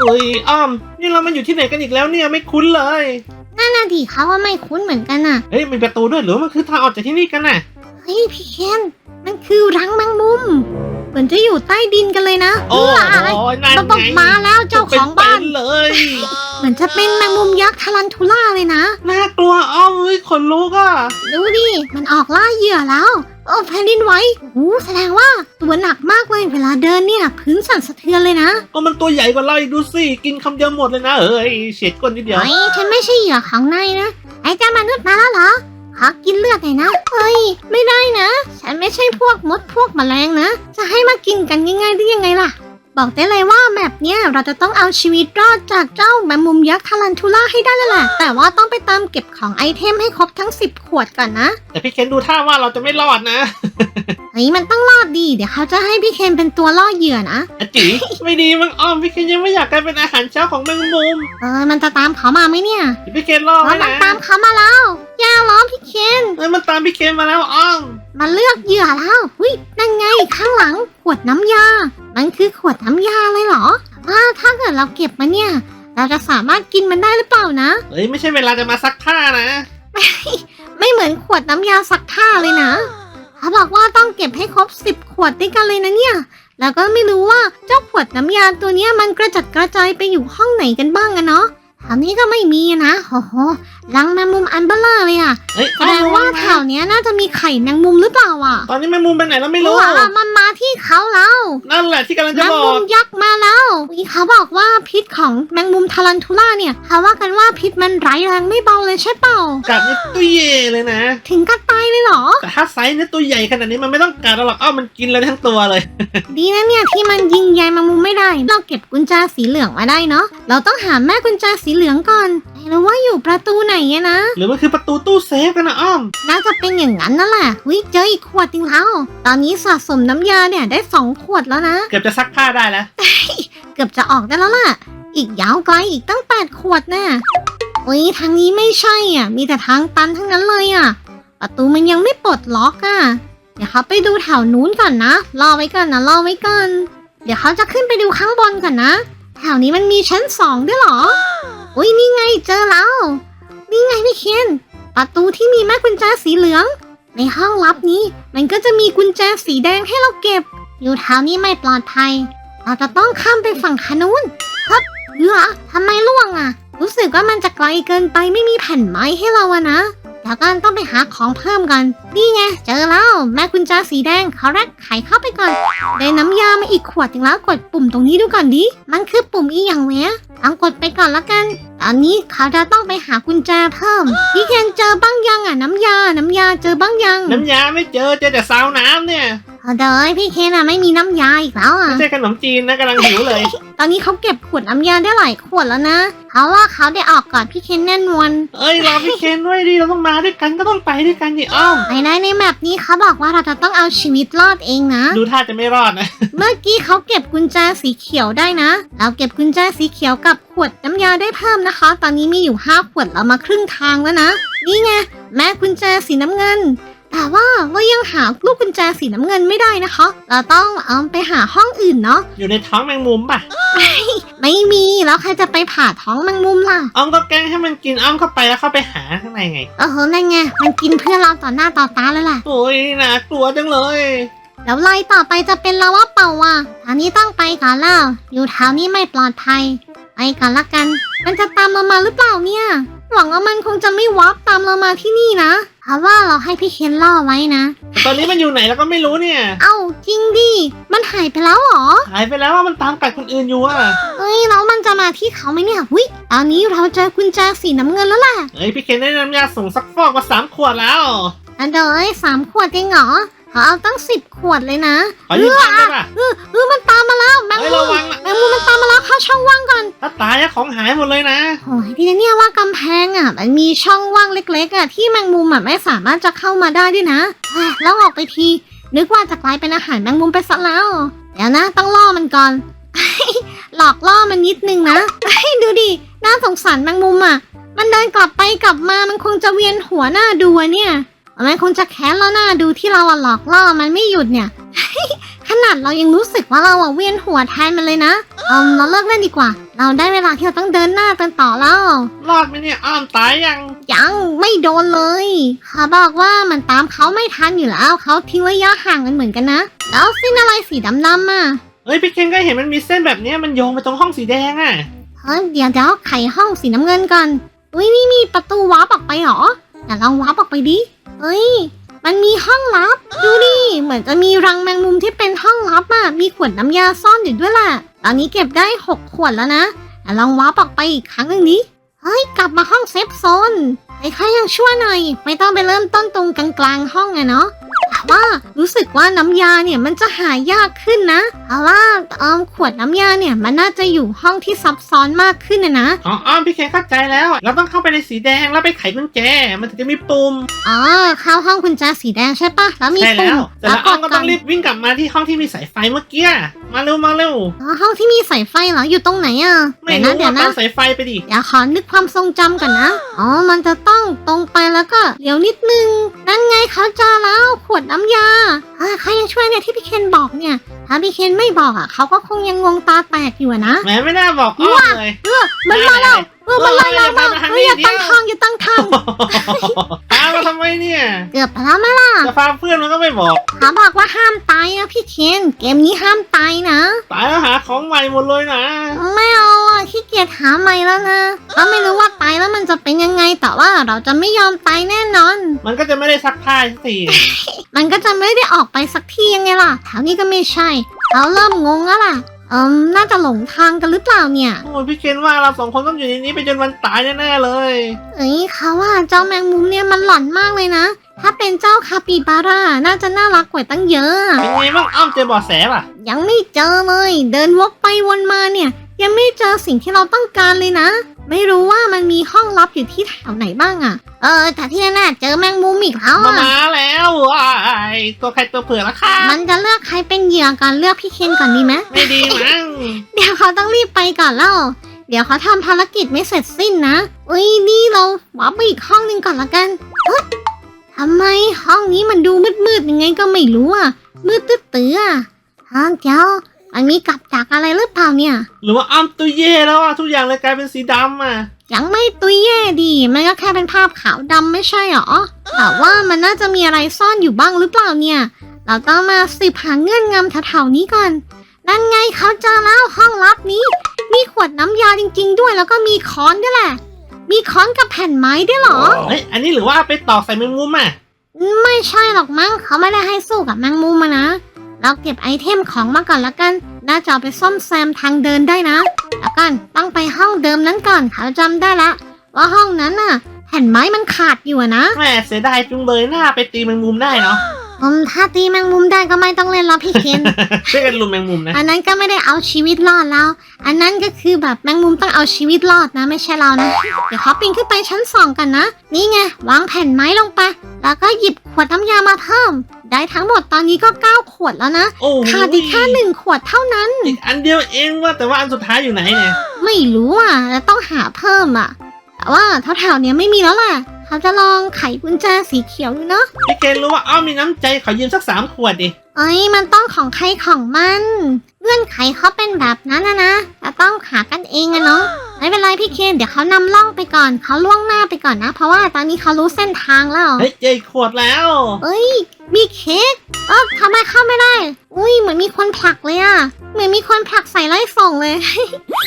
เอ้ยอ้อม นี่เรามันอยู่ที่ไหนกันอีกแล้วเนี่ยไม่คุ้นเลย นั่นน่ะดิเขาว่าไม่คุ้นเหมือนกันน่ะ เฮ้ยมีประตูด้วยหรือว่ามันคือทางออกจากที่นี่กันน่ะ เฮ้ยพี่เคนมันคือรังแมงมุม เหมือนจะอยู่ใต้ดินกันเลยนะโอ้เอโหอนั่นเราต้องไงมาแล้วเจ้าของบ้านเป็นๆเลย เหมือนจะเป็นแมงมุมยักษ์ทารันทูล่าเลยนะ น่ากลัวอ้อมเฮ้ยขนลุกอะ ดูดิ มันออกล่าเหยื่อแล้ว โอ้แผ่นดินไหวโอ้โหแสดงว่าตัวหนักมากเลยเวลาเดินเนี่ยพื้นสั่นสะเทือนเลยนะก็มันตัวใหญ่กว่าเราอีกดูสิกินคำเดียวหมดเลยนะเอ้ยเฉียดก้นนิดเดียว ไอ้ฉันไม่ใช่เหยื่อของนายนะ ไอ้เจ้ามนุษย์มาแล้วเหรอ ขอกินเลือดหน่อยนะ เฮ้ย ไม่ได้นะ ฉันไม่ใช่พวกมดพวกแมลงนะ จะให้มากินกันง่ายๆได้ยังไงล่ะ บอกได้เลยว่าแบบเนี้ยเราจะต้องเอาชีวิตรอดจากเจ้าแมงมุมยักษ์ทารันทูล่าให้ได้แล้วแหละ แต่ว่าต้องไปเติมเก็บของไอเทมให้ครบทั้ง 10 ขวดก่อนนะ แต่พี่เคนดูท่าว่าเราจะไม่รอดนะเฮ้ยมันต้องรอดดี เดี๋ยวเขาจะให้พี่เคนเป็นตัวล่อเหยื่อนะอะจีไม่ดีมั้งอ้อมพี่เคนยังไม่อยากกลายเป็นอาหารเช้าของแมงมุม เออมันจะตามเขามาไหมเนี่ยเดี๋ยวพี่เคนรออ๋อไว้มันนะตามเขามาแล้ว แย่ล้อพี่เคนเอ้ยมันตามพี่เคนมาแล้วอ้อมมาเลือกเหยื่อแล้วหุ้ยนั่นไงข้างหลังขวดน้ำยา มันคือขวดน้ำยาเลยเหรอว่าถ้าเกิดเราเก็บมันเนี่ย เราจะสามารถกินมันได้หรือเปล่านะเอ้ยไม่ใช่เวลาจะมาซักผ้านะ ไม่เหมือนขวดน้ำยาซักผ้าเลยนะเขาบอกว่าต้องเก็บให้ครบสิบขวดด้วยกันเลยนะเนี่ย แล้วก็ไม่รู้ว่าเจ้าขวดน้ำยาตัวเนี้ยมันกระจัดกระจายไปอยู่ห้องไหนกันบ้างอะเนาะ แถวนี้ก็ไม่มีอะนะโอ้โหลังแมงมุมอันเบลเลอร์เลยอะเอ้ยแสดงว่าแถวเนี้ยน่าจะมีไข่แมงมุมหรือเปล่าอะตอนนี้แมงมุมไปไหนแล้วไม่รู้ว่ามันมาที่เขาแล้ว นั่นแหละที่กำลังแมจะงบอมุกมยักษ์มาแล้ว อุ๊ยเขาบอกว่าพิษของแมงมุมทารันทูล่าเนี่ยเขาว่ากันว่าพิษมันร้ายแรงไม่เบาเลยใช่เปล่า กัดนี่ตัวเย่เลยนะ ถึงกับตายเลยเหรอ แต่ถ้าไซส์เนี่ยตัวใหญ่ขนาดนี้มันไม่ต้องกัดหรอกอ้าวมันกินเลยทั้งตัวเลย ดีนะเนี่ยที่มันยิงใยแมงมุมไม่ได้ เราเก็บกุญแจสีเหลืองมาได้เนาะเราต้องหาแม่กุญแจสีเหลืองก่อน ไม่รู้ว่าอยู่ประตูไหนอะนะ หรือมันคือประตูตู้เซฟกันนะอ้อม น่าจะเป็นอย่างนั้นนั่นแหละวิเจออีกขวดจริงแล้ว ตอนนี้สะสมน้ำยาเนี่ยได้สองขวดแล้วนะ เกือบจะซักผ้าได้แล้ว เกือบจะออกได้แล้วล่ะ อีกยาวไกลอีกตั้งแปดขวดแน่อุ้ยทางนี้ไม่ใช่อะ มีแต่ทางตันทั้งนั้นเลยอะ ประตูมันยังไม่ปลดล็อกอะ เดี๋ยวเขาไปดูแถวนู้นก่อนนะ รอไว้ก่อนนะ รอไว้ก่อน เดี๋ยวเขาจะขึ้นไปดูข้างบนก่อนนะ แถวนี้มันมีชั้นสองด้วยเหรอ อุ้ยนี่ไงเจอแล้ว นี่ไงพี่เคนประตูที่มีแม่กุญแจสีเหลือง ในห้องลับนี้ มันก็จะมีกุญแจสีแดงให้เราเก็บ อยู่แถวนี้ไม่ปลอดภัย เราจะต้องข้ามไปฝั่งขานู้นครับเหรอทำไมล่วงอะ รู้สึกว่ามันจะไกลเกินไปไม่มีแผ่นไม้ให้เราอะนะเดี๋ยวกันต้องไปหาของเพิ่มกัน นี่ไงเจอแล้วแม่กุญแจสีแดงเขาแรกไขเข้าไปก่อน ได้น้ำยามาอีกขวดถึงแล้วกดปุ่มตรงนี้ดูก่อนดิ มันคือปุ่มอีอย่างเนี้ย ลองกดไปก่อนละกัน ตอนนี้เขาจะต้องไปหากุญแจเพิ่ม พี่เคนเจอบ้างยังอะน้ำยา น้ำยาเจอบ้างยัง น้ำยาไม่เจอเจอแต่ซาวน้ำเนี่ย เอาเด้อพี่เคนอะไม่มีน้ำยาอีกแล้วอะไม่ใช่ขนมจีนนะกำลังหิวเลย ตอนนี้เขาเก็บขวดน้ำยาได้หลายขวดแล้วนะเพราะว่าเขาได้ออกก่อนพี่เคนแน่นอนเอ้ยรอพี่เคนด้วยดิเราต้องมาด้วยกันก็ต้องไปด้วยกันดิอ้อมในในในแมปนี้เขาบอกว่าเราจะต้องเอาชีวิตรอดเองนะ ดูท่าจะไม่รอดนะ เมื่อกี้เขาเก็บกุญแจสีเขียวได้นะ เราเก็บกุญแจสีเขียวกับขวดน้ำยาได้เพิ่มนะคะ ตอนนี้มีอยู่ห้าขวดเรามาครึ่งทางแล้วนะ นี่ไงแม่กุญแจสีน้ำเงิน แต่ว่าเรายังหาลูกกุญแจสีน้ำเงินไม่ได้นะคะ เราต้องเอาไปหาห้องอื่นเนาะอยู่ในท้องแมงมุมป่ะไม่มีแล้วใครจะไปผ่าท้องแมงมุมล่ะอ้อมก็แกล้งให้มันกินอ้อมเข้าไปแล้วเข้าไปหาข้างในไงเออนั่นไงมันกินเพื่อนเราต่อหน้าต่อตาเลยแหละโอ้ยน่ากลัวจังเลย แล้วไล่ต่อไปจะเป็นลาวาเป่าอะอันนี้ต้องไปก่อนแล้วอยู่แถวนี้ไม่ปลอดภัยไปก่อนละกัน มันจะตามเรามาหรือเปล่าเนี่ย หวังว่ามันคงจะไม่วับตามเรามาที่นี่นะ เพราะว่าเราให้พี่เคนล่อไว้นะแต่ตอนนี้มันอยู่ไหนแล้วก็ไม่รู้เนี่ย เอ้าจริงดิ มันหายไปแล้วเหรอ หายไปแล้วว่ามันตามกัดคนอื่นอยู่อะ เอ้ยแล้วมันจะมาที่เขาไหมเนี่ยหุยตอนนี้เราเจอกุญแจสีน้ำเงินแล้วล่ะเอ้ยพี่เคนได้น้ำยาส่งซักฟอกมาสามขวดแล้ว อันเดอเอ้ยสามขวดเองเหรอ เขาเอาตั้งสิบขวดเลยนะขอยืมตังค์ได้ป่ะเออเออมันตามมาแล้วแมงเฮ้ยมุระมวังนะแมงมุมมันตามมาแล้วเข้าช่องว่างก่อน ถ้าตายอะของหายหมดเลยนะโอ้ยทีนี้เนี่ยว่ากำแพงอะมันมีช่องว่างเล็กๆอะที่แมงมุมอะไม่สามารถจะเข้ามาได้ด้วยนะเฮ้ยแล้วออกไปที นึกว่าจะกลายเป็นอาหารแมงมุมไปซะแล้วเดี๋ยวนะต้องล่อมันก่อน หลอกล่อมันนิดนึงนะให้ดูดิน่าสงสารแมงมุมอะ มันเดินกลับไปกลับมามันคงจะเวียนหัวหน้าดูอะเนี่ย มันคงจะแค้นแล้วหน้าดูที่เราอะหลอกล่อมันไม่หยุดเนี่ย ขนาดเรายังรู้สึกว่าเราอะเวียนหัวแทนมันเลยนะเออเราเลิกเล่นดีกว่า เราได้เวลาที่เราต้องเดินหน้ากันต่อแล้ว รอดไหมเนี่ยอ้อมตายยัง ยังไม่โดนเลยเขาบอกว่ามันตามเขาไม่ทันอยู่แล้วเขาทิ้งระยะห่างกันเหมือนกันนะ แล้วเส้นอะไรสีดำๆอะเฮ้ยพี่เคนก็เห็นมันมีเส้นแบบเนี้ยมันโยงไปตรงห้องสีแดงอะเฮ้ยเดี๋ยวเดี๋ยวไขห้องสีน้ำเงินก่อนอุ้ยนี่มีประตูวาร์ปออกไปเหรอเดี๋ยวลองวาร์ปออกไปดิ เฮ้ย มันมีห้องลับ ดูดิ เหมือนจะมีรังแมงมุมที่เป็นห้องลับอะ มีขวดน้ำยาซ่อนอยู่ด้วยแหละตอนนี้เก็บได้ 6 ขวดแล้วนะเดี๋ยวลองวาร์ปออกไปอีกครั้งหนึ่งดิเฮ้ย กลับมาห้องเซฟโซนไอ้ข้ายังชั่วหน่อย ไม่ต้องไปเริ่มต้นตรงกลางๆห้องไงเนาะ แต่ว่ารู้สึกว่าน้ำยาเนี่ยมันจะหายากขึ้นนะเพราะว่าเออขวดน้ำยาเนี่ยมันน่าจะอยู่ห้องที่ซับซ้อนมากขึ้นนะนะอ๋ออ้อมพี่เคนเข้าใจแล้ว เราต้องเข้าไปในสีแดงแล้วไปไขกุญแจ มันถึงจะมีปุ่มอ๋อเข้าห้องกุญแจสีแดงใช่ปะแล้วมีใช่ปุ่แล้มว แต่ละอ้อมก็ต้องรีบวิ่งกลับมาที่ห้องที่มีสายไฟเมื่อกี้มาเร็วมาเร็วอ๋อห้องที่มีสายไฟเหรออยู่ตรงไหนอะไม่เดี๋ยวนะรู้เดี๋ยวว่านะ ตามสายไฟไปดิเดี๋ยวขอนึกความทรงจำก่อนนะ อ๋อ มันจะต้องตรงไปแล้วก็เดี๋ยวนิดนึง นั่นไงเขาเจอแล้วขวดน้ำยาอ่าใครยังช่วยเนี่ยที่พี่เคนบอกเนี่ย ถ้าพี่เคนไม่บอกอะเขาก็คงยังงงตาแตกอยู่อะนะ แหมไม่น่าบอกอ้อมเลย เออมันมาแล้วเออมันไล่เรามาเออเอออย่าเดี๋ยวตั้งทางอย่าตั้งทางตามมาทำไมเนี่ยเกือบไปแล้วไหมล่ะจะพาเพื่อนมันก็ไม่บอกเขาบอกว่าห้ามตายนะพี่เคนเกมนี้ห้ามตายนะ ตายแล้วหาของใหม่หมดเลยนะ ไม่เอาอะ ขี้เกียจหาใหม่แล้วนะก็ไม่รู้ว่าตายแล้วมันจะเป็นยังไง แต่ว่าเราจะไม่ยอมตายแน่นอน มันก็จะไม่ได้ซักผ้าสักที มันก็จะไม่ได้ออกไปสักทียังไงล่ะ แถวนี้ก็ไม่ใช่ เราเริ่มงงแล้วล่ะ เอิมน่าจะหลงทางกันหรือเปล่าเนี่ย โอ้ยพี่เคนว่าเราสองคนต้องอยู่ในนี้ไปจนวันตายแน่ๆเลย เอ้ยเขาว่าเจ้าแมงมุมเนี่ยมันหลอนมากเลยนะ ถ้าเป็นเจ้าคาปิบาร่าน่าจะน่ารักกว่าตั้งเยอะ เป็นไงบ้างอ้อมเจอเบาะแสป่ะ ยังไม่เจอเลย เดินวกไปวนมาเนี่ย ยังไม่เจอสิ่งที่เราต้องการเลยนะ ไม่รู้ว่ามันมีห้องลับอยู่ที่แถวไหนบ้างอะเออแต่ที่แน่ๆเจอแมงมุมอีกแล้วมาอะมาแล้วไอ้ายตัวใครตัวเผื่อละค่ะมันจะเลือกใครเป็นเหยื่อก่อนเลือกพี่เคนก่อนดีไหมไม่ดีมั้งเดี๋ยวเขาต้องรีบไปก่อนแล้วเดี๋ยวเขาทำภารกิจไม่เสร็จสิ้นนะอุ้ยนี่เราวาร์ปไปอีกห้องหนึ่งก่อนละกันเฮ้ยทำไมห้องนี้มันดูมืดๆยังไงก็ไม่รู้อะมืดตื้อๆอะฮะเจ้า มันมีกับดักอะไรหรือเปล่าเนี่ย หรือว่าอ้อมตัวเย่แล้วอะทุกอย่างเลยกลายเป็นสีดำอะ ยังไม่ตุยแย่ดี มันก็แค่เป็นภาพขาวดำไม่ใช่หรอ แต่ว่ามันน่าจะมีอะไรซ่อนอยู่บ้างหรือเปล่าเนี่ย เราต้องมาสืบหาเงื่อนงำแถวๆนี้ก่อน นั่นไงเขาเจอแล้วห้องลับนี้ มีขวดน้ำยาจริง ๆ ด้วยแล้วก็มีค้อนด้วยแหละ มีค้อนกับแผ่นไม้ด้วยเหรอ เฮ้ย อันนี้หรือว่าเอาไปตอกใส่แมงมุมอะ ไม่ใช่หรอกมั้งเขาไม่ได้ให้สู้กับแมงมุมมานะ เราเก็บไอเทมของมาก่อนละกัน น่าจะเอาไปซ่อมแซมทางเดินได้นะแล้วกันต้องไปห้องเดิมนั้นก่อนเขาจำได้ละ ว่าห้องนั้นน่ะ แผ่นไม้มันขาดอยู่อะนะ แหม่เสียดายจุงเลยหน้าไปตีแมงมุมได้เนาะ ผมถ้าตีแมงมุมได้ก็ไม่ต้องเล่นแล้วพี่เคนช่วยกันลุมแมงมุมนะ อันนั้นก็ไม่ได้เอาชีวิตรอดแล้ว อันนั้นก็คือแบบแมงมุมต้องเอาชีวิตรอดนะ ไม่ใช่เรานะ เดี๋ยวเขาปีนขึ้นไปชั้นสองกันนะ นี่ไงวางแผ่นไม้ลงไป แล้วก็หยิบขวดน้ำยามาเพิ่ม ได้ทั้งหมดตอนนี้ก็เก้าขวดแล้วนะ โอ้โหขาดอีกแค่หนึ่งขวดเท่านั้น อีกอันเดียวเองว่าแต่ว่าอันสุดท้ายอยู่ไหนเนี่ย ไม่รู้อะแล้วต้องหาเพิ่มอะ แต่ว่าแถวๆเนี้ยไม่มีแล้วแหละ เขาจะลองไขกุญแจสีเขียวดูเนาะพี่เคนรู้ว่าอ้อมมีน้ำใจขอยืมสักสามขวดดิเอ้ยมันต้องของใครของมันเงื่อนไขเขาเป็นแบบนั้นนะนะแต่ต้องหากันเองอะเนาะ ไม่เป็นไรพี่เคนเดี๋ยวเขานำล่องไปก่อนเขาล่วงหน้าไปก่อนนะ เพราะว่าตอนนี้เขารู้เส้นทางแล้ว เฮ้ยเจออกขวดแล้ว เอ้ย มีเค้กเออทำไมเข้าไม่ได้ อุ้ยเหมือนมีคนผลักเลยอะเหมือนมีคนผลักใส่ไล่ส่งเลย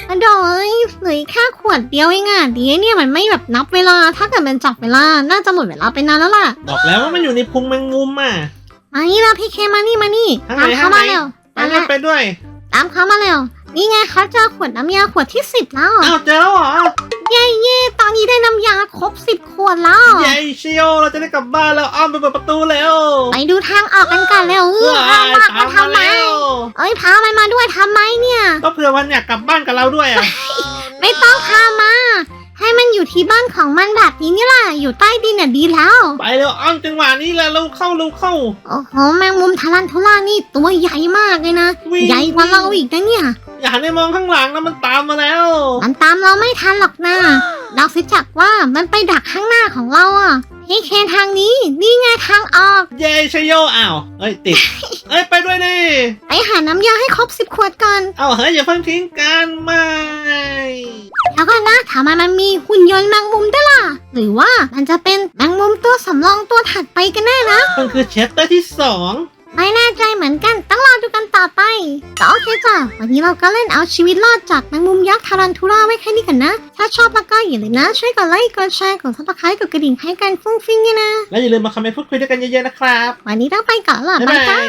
อะดอยเหลืออกแค่ขวดเดียวเองอะดีเนี่ยมันไม่แบบนับเวลา ถ้าเกิดมันจับเวลา น่าจะหมดเวลาไปนานแล้วล่ะบอกแล้วว่ามันอยู่ในพุงแมงมุมอะ มานี่แล้วพี่เคมานี่มานี่ ทางไหนตามเขาทางไหนมาเร็วไปด้วยไปด้วย ตามเขามาเร็ว นี่ไงเขาเจอขวดน้ำยาขวดที่สิบแล้วอ้าวเจอแล้วเหรอเย้เย่ตอนนี้ได้น้ำยาครบสิบขวดแล้วเย้เชียวเราจะได้กลับบ้านแล้วอ้อมไปเปิดประตูแล้วไปดูทางออกกันก่อนเร็วเออเอายมากตามมามาทำไมแล้วเอ้ยพามันมาด้วยทำไมเนี่ย ก็เผื่อมันอยากกลับบ้านกับเราด้วยอะไม่ต้องพามา ให้มันอยู่ที่บ้านของมันแบบนี้นี่แหละอยู่ใต้ดินน่ะดีแล้ว ไปเร็วอ้อมจังหวะนี้แหละเราเข้าเราเข้า โอ้โหแมงมุมทารันทุล่านี่ตัวใหญ่มากเลยนะ วิ่ง ใหญ่กว่าเราอีกนะเนี่ย อย่าหันไปมองข้างหลังนะมันตามมาแล้ว มันตามเราไม่ทันหรอกนะ นอกจากว่ามันไปดักข้างหน้าของเราอะเฮ้ยเคนทางนี้นี่ไงทางออก เย้ชยโยอ้าวเอ้ยติด เอ้ยไปด้วยดิไปหาน้ำยาให้ครบสิบขวดก่อนเอาเฮ้ยอย่าเพิ่งทิ้งกันไม่แล้วก็นะถามมันมันมีหุ่นยนต์แมงมุมด้วยล่ะ หรือว่ามันจะเป็นแมงมุมตัวสำรองตัวถัดไปกันแน่นะมันคือเชปเตอร์ที่สอง ไม่แน่ใจเหมือนกันต้องรอดูกันต่อไปแต่โอเคจ้ะวันนี้เราก็เล่นเอาชีวิตรอดจากแมงมุมยักษ์ทารันทูราไว้แค่นี้กันนะ ถ้าชอบแล้วก็อย่าลืมนะ ช่วยกดไลค์กดแชร์กดซับสไครต์กดกระดิ่งให้กันฟุ้งฟิ้งด้วยนะ และอย่าลืมมาคอมเมนต์พูดคุยด้วยกันเยอะๆนะครับ วันนี้ต้องไปก่อนละบ๊ายบายบาจ้าย